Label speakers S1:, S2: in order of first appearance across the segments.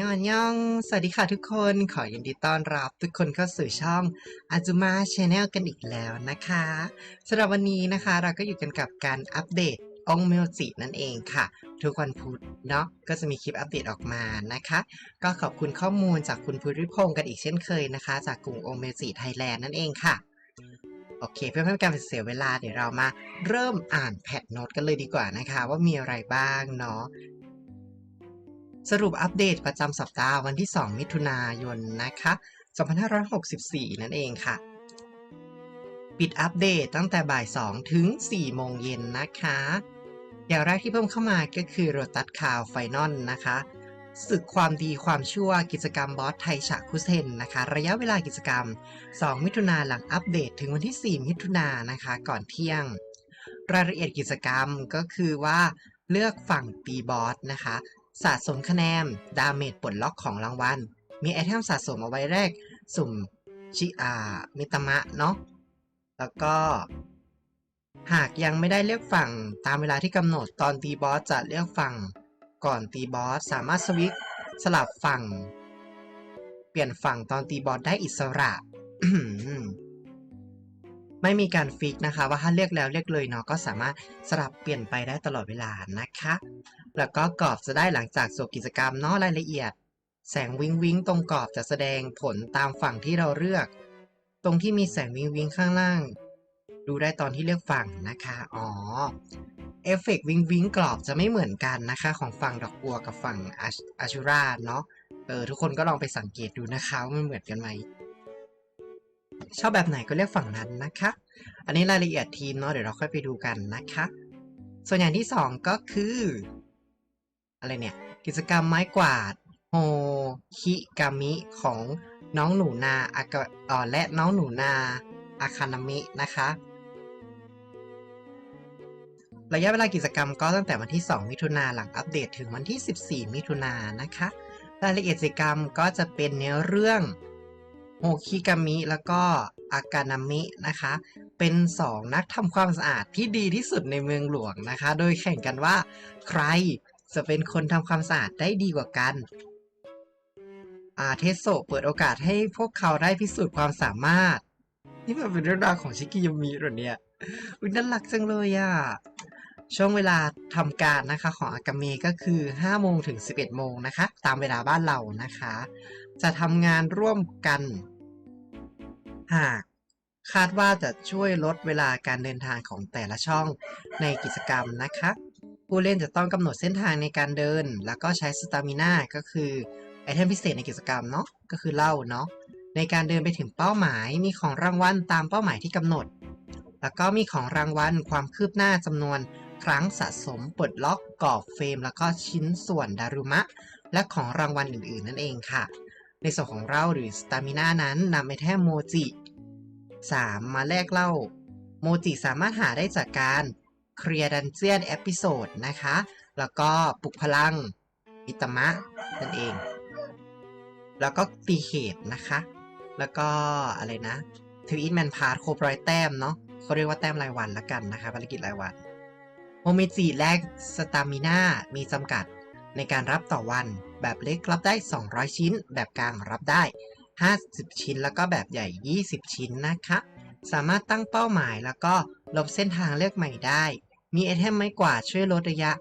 S1: ยอนยอง สวัสดีค่ะทุกคน ขอยินดีต้อนรับทุกคนเข้าสู่ช่องอาจุมาชแนลกันอีกแล้วนะคะสำหรับวันนี้นะคะเราก็อยู่กันกับการอัปเดตองเมลจินั่นเองค่ะ ทุกวันพุธเนาะก็จะมีคลิปอัปเดตออกมานะคะ ก็ขอบคุณข้อมูลจากคุณภูริพงศ์กันอีกเช่นเคยนะคะ จากกลุ่มองเมลจิไทยแลนด์นั่นเองค่ะโอเค เพื่อไม่ให้เป็นการเสียเวลาเดี๋ยวเรามาเริ่มอ่านแพทโน้ตกันเลยดีกว่านะคะ ว่ามีอะไรบ้างเนาะ สรุปอัปเดตประจำสัปดาห์วันที่ 2 มิถุนายนนะคะ 2564 นั่นเองค่ะ ปิดอัปเดตตั้งแต่บ่าย 2 ถึง 4 โมงเย็นนะคะ อย่างแรกที่เพิ่มเข้ามาก็คือโรตัสคาวไฟนอลนะคะศึกความดีความชั่วกิจกรรมบอสไทยฉะคุเซนนะคะ ระยะเวลากิจกรรม 2 มิถุนาหลังอัปเดตถึงวันที่ 4 มิถุนายนนะคะ ก่อนเที่ยง รายละเอียดกิจกรรมก็คือว่าเลือกฝั่งตีบอสนะคะ สะสมคะแนน ดาเมจปลดล็อกของรางวัล มีไอเทมสะสมเอาไว้แรก สุ่มชิอามิตมะเนาะ แล้วก็ หากยังไม่ได้เลือกฝั่งตามเวลาที่กำหนดตอนตีบอสจะเลือกฝั่งก่อนตีบอสสามารถสวิตช์สลับฝั่ง เปลี่ยนฝั่งตอนตีบอสได้อิสระ ไม่มีการฟิกนะคะ ว่าถ้าเลือกแล้วเลือกเลยเนาะก็สามารถสลับเปลี่ยนไปได้ตลอดเวลานะคะ แล้วก็กรอบจะได้หลังจากจบกิจกรรมเนาะรายละเอียด แสงวิงวิงตรงกรอบจะแสดงผลตามฝั่งที่เราเลือก ตรงที่มีแสงวิงวิงข้างล่าง ดูได้ตอนที่เลือกฝั่งนะคะอ๋อเอฟเฟกวิงวิงกรอบจะไม่เหมือนกันนะคะ ของฝั่งดอกบัวกับฝั่งอาชูราเนาะเออทุกคนก็ลองไปสังเกตดูนะคะว่ามันเหมือนกันไหม ชอบแบบไหนก็เลือกฝั่งนั้นนะคะ อันนี้รายละเอียดทีมเนาะเดี๋ยวเราค่อยไปดูกันนะคะ ส่วนอย่างที่สองก็คือ อะไรเนี่ย กิจกรรมไม้กวาดโฮคิกามิของน้องหนูนาอากอและน้องหนูนาอาคานามินะคะระยะเวลากิจกรรมก็ตั้งแต่วันที่ 2 มิถุนาหลังอัปเดตถึงวันที่ 14 มิถุนานนะคะ รายละเอียดกิจกรรมก็จะเป็นเนื้อเรื่อง โฮคิกามิแล้วก็อากานามินะคะ เป็น 2 นักทำความสะอาดที่ดีที่สุดในเมืองหลวงนะคะ โดยแข่งกันว่า ใครจะเป็นคนทำความสะอาดได้ดีกว่ากันอาเทโซเปิดโอกาสให้พวกเขาได้พิสูจน์ความสามารถ นี่มันเป็นเรื่องราวของชิกิยามิเหรอเนี่ยอุ๊ยน่ารักจังเลยอะช่วงเวลาทำการนะคะของอากาเมก็คือ 5 โมงถึง 11 โมงนะคะ ตามเวลาบ้านเรานะคะ จะทำงานร่วมกัน หากคาดว่าจะช่วยลดเวลาการเดินทางของแต่ละช่องในกิจกรรมนะคะ ผู้เล่นจะต้องกำหนดเส้นทางในการเดิน แล้วก็ใช้สตามิน่าก็คือไอเทมพิเศษในกิจกรรมเนาะก็คือเหล้าเนาะในการเดินไปถึงเป้าหมายมีของรางวัลตามเป้าหมายที่กำหนด แล้วก็มีของรางวัลความคืบหน้าจำนวนครั้งสะสมปลดล็อกกรอบเฟรม แล้วก็ชิ้นส่วนดารุมะ และของรางวัลอื่นๆ นั่นเองค่ะ ในส่วนของเราหรือสตามิน่านั้นนำไอเทมโมจิ 3 มาแลกเหล้าโมจิสามารถหาได้จากการเคลียร์ดันเจียนเอพิโซดนะคะ แล้วก็ปลุกพลังอิตมะนั่นเอง แล้วก็ตีเขตนะคะ แล้วก็อะไรนะทวีตแมนพาร์ทโครบร้อยแต้มเนาะเขาเรียกว่าแต้มรายวันละกันนะคะภารกิจรายวัน โมเมจิแลกสตามิน่ามีจำกัด ในการรับต่อวัน แบบเล็กรับได้ 200 ชิ้น แบบกลางรับได้ 50 ชิ้น แล้วก็แบบใหญ่ 20 ชิ้นนะคะ สามารถตั้งเป้าหมายแล้วก็ลบเส้นทางเลือกใหม่ได้ มีไอเทมไม้กวาดช่วยลดระยะ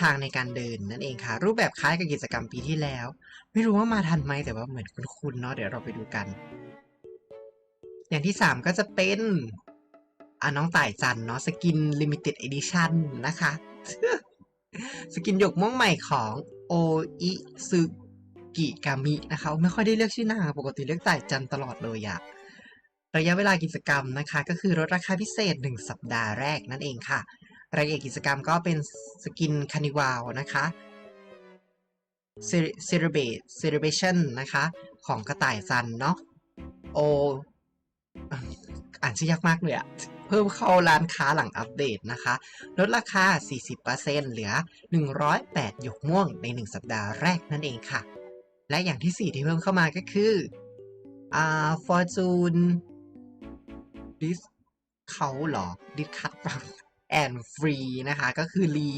S1: ทางในการเดินนั่นเองค่ะ รูปแบบคล้ายกับกิจกรรมปีที่แล้ว ไม่รู้ว่ามาทันไหมแต่ว่าเหมือนคุ้นๆเนาะเดี๋ยวเราไปดูกัน อย่างที่ 3 ก็จะเป็นอ่าน้องต่ายจันเนาะสกิน Limited Edition นะคะ สกินหยกม่วงใหม่ของโออิซึกิกามินะคะ ไม่ค่อยได้เลือกชื่อนางปกติเลือกต่ายจันตลอดเลยอะระยะเวลากิจกรรมนะคะ ก็คือลดราคาพิเศษ 1 สัปดาห์แรกนั่นเองค่ะ รายละเอียดกิจกรรมก็เป็นสกินคานิวาลนะคะเซเรเบตเซเรเบชันนะคะ ของกระต่ายซันเนาะโอ อ่านชื่อยากมากเลยอะเพิ่มเข้าร้านค้าหลังอัปเดตนะคะ ลดราคา 40%เหลือ 108 หยกม่วงใน 1 สัปดาห์แรกนั่นเองค่ะ และอย่างที่ 4 ที่เพิ่มเข้ามาก็คืออ่า Fortune ดิสเขาหรอดิสคัตบังแอนฟรีนะคะ ก็คือรี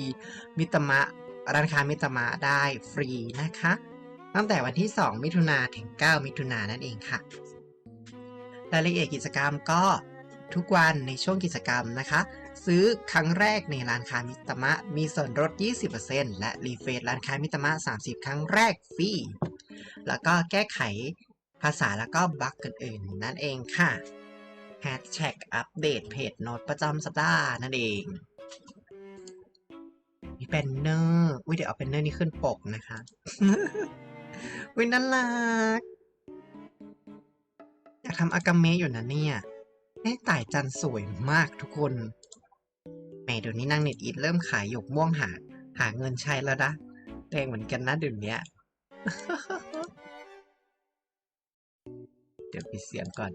S1: มิตมะร้านค้ามิตมะได้ฟรีนะคะ ตั้งแต่วันที่ 2 มิถุนาถึง 9 มิถุนายนนั่นเองค่ะ รายละเอียดกิจกรรมก็ทุกวันในช่วงกิจกรรมนะคะ ซื้อครั้งแรกในร้านค้ามิตมะ มีส่วนลด 20%และรีเฟรชร้านค้ามิตมะ 30 ครั้งแรกฟรีแล้วก็แก้ไขภาษาแล้วก็บั๊กอื่นๆ นั่นเองค่ะแฮชแท็กอัปเดตเพจโน้ตประจำสัปดาห์นั่นเองมีแบนเนอร์อุ้ยเดี๋ยวเอาแบนเนอร์นี้ขึ้นปกนะคะอุ้ยน่ารัก อยากทำอากาเมะอยู่นะเนี่ยแม่ต่ายจันสวยมากทุกคนแหมเดี๋ยวนี้นางเน็ตอีทเริ่มขายหยกม่วงหา หาเงินใช้แล้วนะแรงเหมือนกันนะเดี๋ยวนี้เดี๋ยวปิดเสียงก่อน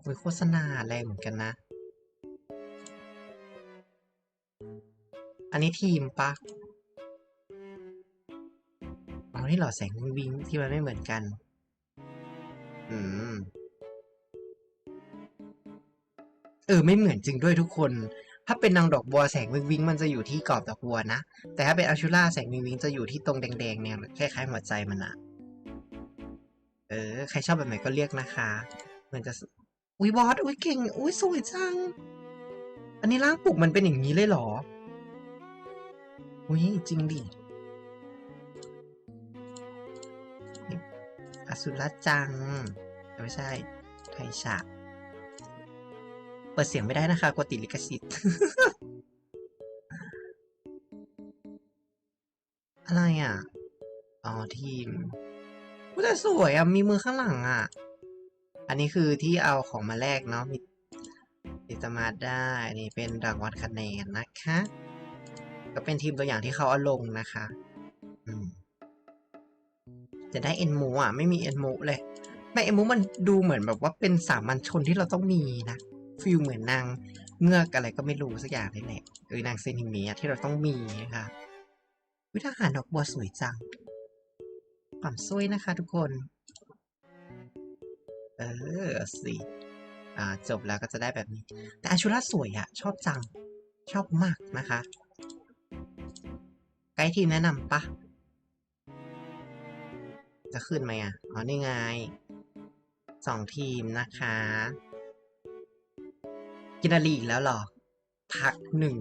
S1: โอ้ยโฆษณาแรงเหมือนกันนะ อันนี้ทีมปะอ๋อนี่เหรอแสงวิงวิงที่มันไม่เหมือนกัน อืม เออ ไม่เหมือนจริงด้วยทุกคน ถ้าเป็นนางดอกบัวแสงวิงวิงมันจะอยู่ที่กรอบดอกบัวนะ แต่ถ้าเป็นอาชูล่าแสงวิงวิงจะอยู่ที่ตรงแดงๆเนี่ยคล้ายๆหัวใจมันอะเออ ใครชอบแบบไหนก็เรียกนะคะ เหมือนจะ อุ้ยบอส อุ้ยเก่ง อุ้ยสวยจัง อันนี้ร่างปลุกมันเป็นอย่างนี้เลยเหรอ อุ้ยจริงดิ อสุรจัง ไม่ใช่ ไทยฉะ เปิดเสียงไม่ได้นะคะกลัวติดลิขสิทธิ์ อะไรอะ อ๋อ ทีมอุ๊ยแต่สวยอะ มีมือข้างหลังอะ อันนี้คือที่เอาของมาแลกเนาะ มีติดมาได้ นี่เป็นรางวัลคะแนนนะคะ ก็เป็นทีมตัวอย่างที่เขาเอาลงนะคะ จะได้เอ็นมูอะไม่มีเอ็นมูเลยไม่เอ็นมูมันดูเหมือนแบบว่าเป็นสามัญชนที่เราต้องมีนะฟิลเหมือนนางเงือกอะไรก็ไม่รู้สักอย่างนี่แหละเออนางเซนิเมียที่เราต้องมีนะคะวิทหารดอกบัวสวยจังความสวยนะคะทุกคน เออสิอ่าจบแล้วก็จะได้แบบนี้ แต่อาชุราสวยอะชอบจัง ชอบมากนะคะ ไกด์ทีมแนะนำปะ จะขึ้นไหมอะ อ๋อ นี่ไงสองทีมนะคะ กินารีอีกแล้วหรอ พักหนึ่ง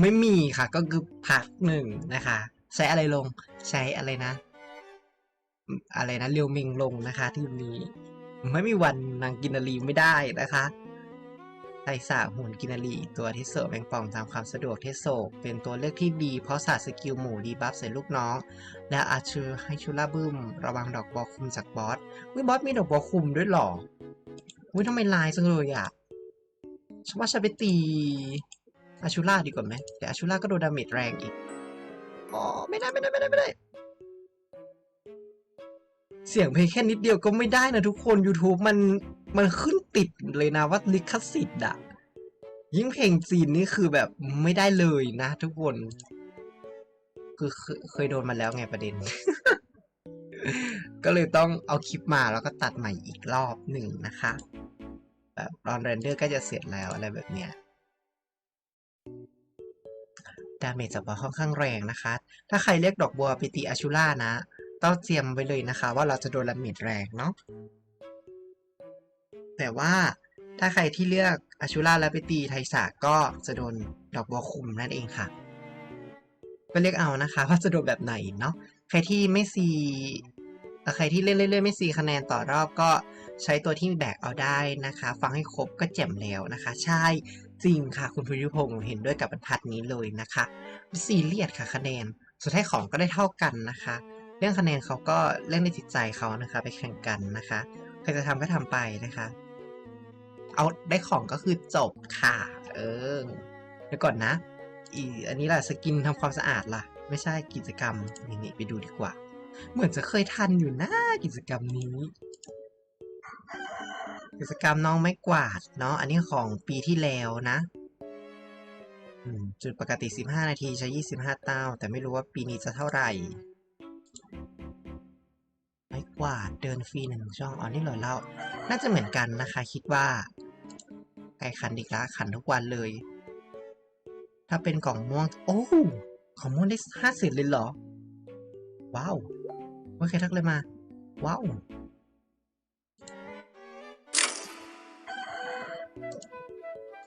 S1: ไม่มีค่ะ ก็คือพักหนึ่งนะคะ ใช้อะไรลง ใช้อะไรนะ อะไรนะ เรียวมิงลงนะคะทีมนี้ ไม่มีวันนางกินารีไม่ได้นะคะ ไทสาหุ่นกินารีตัวที่เสริมแมงป่องตามความสะดวกเทสโศกเป็นตัวเลือกที่ดีเพราะศาสตร์สกิลหมู่ดีบัฟใส่ลูกน้อง และอาชูให้ชุล่าบึ้ม ระวังดอกบอคุมจากบอสวิบอสมีดอกบอคุมด้วยหรอวิทำไมลายจังเลยอะฉันว่าฉันไปตีอาชูล่าดีกว่าไหมแต่อาชูล่าก็โดนดาเมจแรงอีกอ๋อไม่ได้ไม่ได้ไม่ได้ไม่ได้ เสียงเพลงแค่นิดเดียวก็ไม่ได้นะทุกคน YouTube มัน มันขึ้นติดเลยนะว่าลิขสิทธิ์อะยิ่งเพลงจีนนี่คือแบบไม่ได้เลยนะทุกคน คือเคยเคยโดนมาแล้วไงประเด็น ก็เลยต้องเอาคลิปมาแล้วก็ตัดใหม่อีกรอบหนึ่งนะคะ แบบรอนเรนเดอร์ก็จะเสร็จแล้วอะไรแบบเนี้ยดาเมจจากบอค่อนข้างแรงนะคะ ถ้าใครเรียกดอกบัวไปตีอาชูล่านะ ต้องเตรียมไว้เลยนะคะ ว่าเราจะโดนดาเมจแรงเนาะ แต่ว่าถ้าใครที่เลือกอาชูล่าแล้วไปตีไทสาก็จะโดนดอกบัวคุมนั่นเองค่ะ ก็เลือกเอานะคะว่าจะโดนแบบไหนเนาะใครที่ไม่ซีใครที่เล่นเรื่อยๆไม่ซีคะแนนต่อรอบก็ใช้ตัวที่แบกเอาได้นะคะ ฟังให้ครบก็แจ่มแล้วนะคะ ใช่จริงค่ะ คุณพุทธิพงศ์เห็นด้วยกับบรรทัดนี้เลยนะคะซีเรียสค่ะคะแนน สุดท้ายของก็ได้เท่ากันนะคะ เรื่องคะแนนเขาก็เรื่องในจิตใจเขานะคะ ไปแข่งกันนะคะใครจะทำก็ทำไปนะคะ เอาได้ของก็คือจบค่ะ เออ เดี๋ยวก่อนนะ อีอันนี้ล่ะสกินทำความสะอาดล่ะ ไม่ใช่กิจกรรมนี่นี่ไปดูดีกว่า เหมือนจะเคยทันอยู่นะกิจกรรมนี้ กิจกรรมน้องไม้กวาดเนาะอันนี้ของปีที่แล้วนะจุดปกติ 15 นาทีใช้ 25 เต้า แต่ไม่รู้ว่าปีนี้จะเท่าไหร่ ไม้กวาดเดินฟรีหนึ่งช่องอ๋อนี่เหรอเราน่าจะเหมือนกันนะคะ คิดว่า ไก่ขันอีกละขันทุกวันเลย ถ้าเป็นกล่องม่วง โอ้ของม่วงได้ห้าเศษเลยเหรอ ว้าวโอเคทักเลยมา ว้าว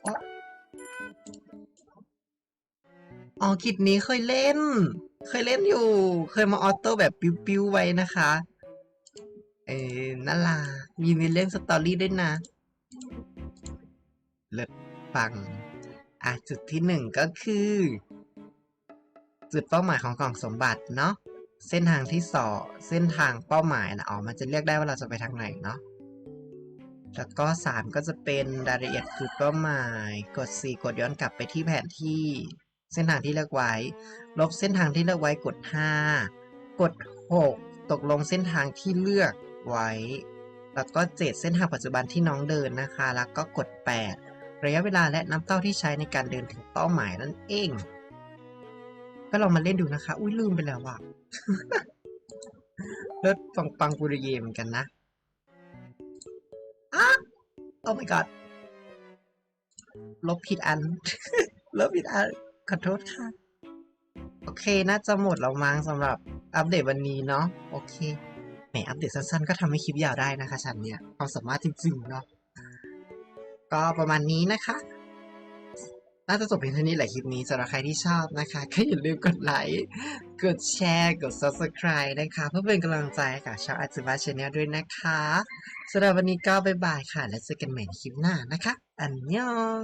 S1: อ๋ออ๋อกิจนี้เคยเล่น เคยเล่นอยู่ เคยมาออโต้แบบปิ้วๆไว้นะคะ เออน่ารักมีมีเรื่องสตอรี่ด้วยนะ เลิศฟัง อะจุดที่หนึ่งก็คือ จุดเป้าหมายของกล่องสมบัติเนาะเส้นทางที่สองเส้นทางเป้าหมายนะอ๋อมันจะเรียกได้ว่าเราจะไปทางไหนเนาะแล้วก็สามก็จะเป็นรายละเอียดจุดเป้าหมาย กดสี่กดย้อนกลับไปที่แผนที่ เส้นทางที่เลือกไว้ ลบเส้นทางที่เลือกไว้กดห้ากดหกตกลงเส้นทางที่เลือกไว้ แล้วก็เจ็ดเส้นทางปัจจุบันที่น้องเดินนะคะ แล้วก็กดแปด ระยะเวลาและน้ำเต้าที่ใช้ในการเดินถึงเป้าหมายนั่นเอง ก็ลองมาเล่นดูนะคะ อุ้ยลืมไปแล้วว่ะเลิศปังปังปุริเยเหมือนกันนะอ้าโอ้ my god ลบผิดอัน ลบผิดอัน ขอโทษค่ะ โอเค น่าจะหมดแล้วมั้งสำหรับอัปเดตวันนี้เนาะ โอเค แหม อัปเดตสั้นๆ ก็ทำให้คลิปยาวได้นะคะ ฉันเนี่ย ความสามารถจริงๆ เนาะ ก็ประมาณนี้นะคะน่าจะจบเพียงเท่านี้แหละคลิปนี้สำหรับใครที่ชอบนะคะก็อย่าลืมกดไลค์ กดแชร์ กด subscribe นะคะ เพื่อเป็นกำลังใจกับช่องอาจิบาชแนลด้วยนะคะสำหรับวันนี้ก็บ๊ายบายค่ะ แล้วเจอกันใหม่ในคลิปหน้านะคะ อันยอง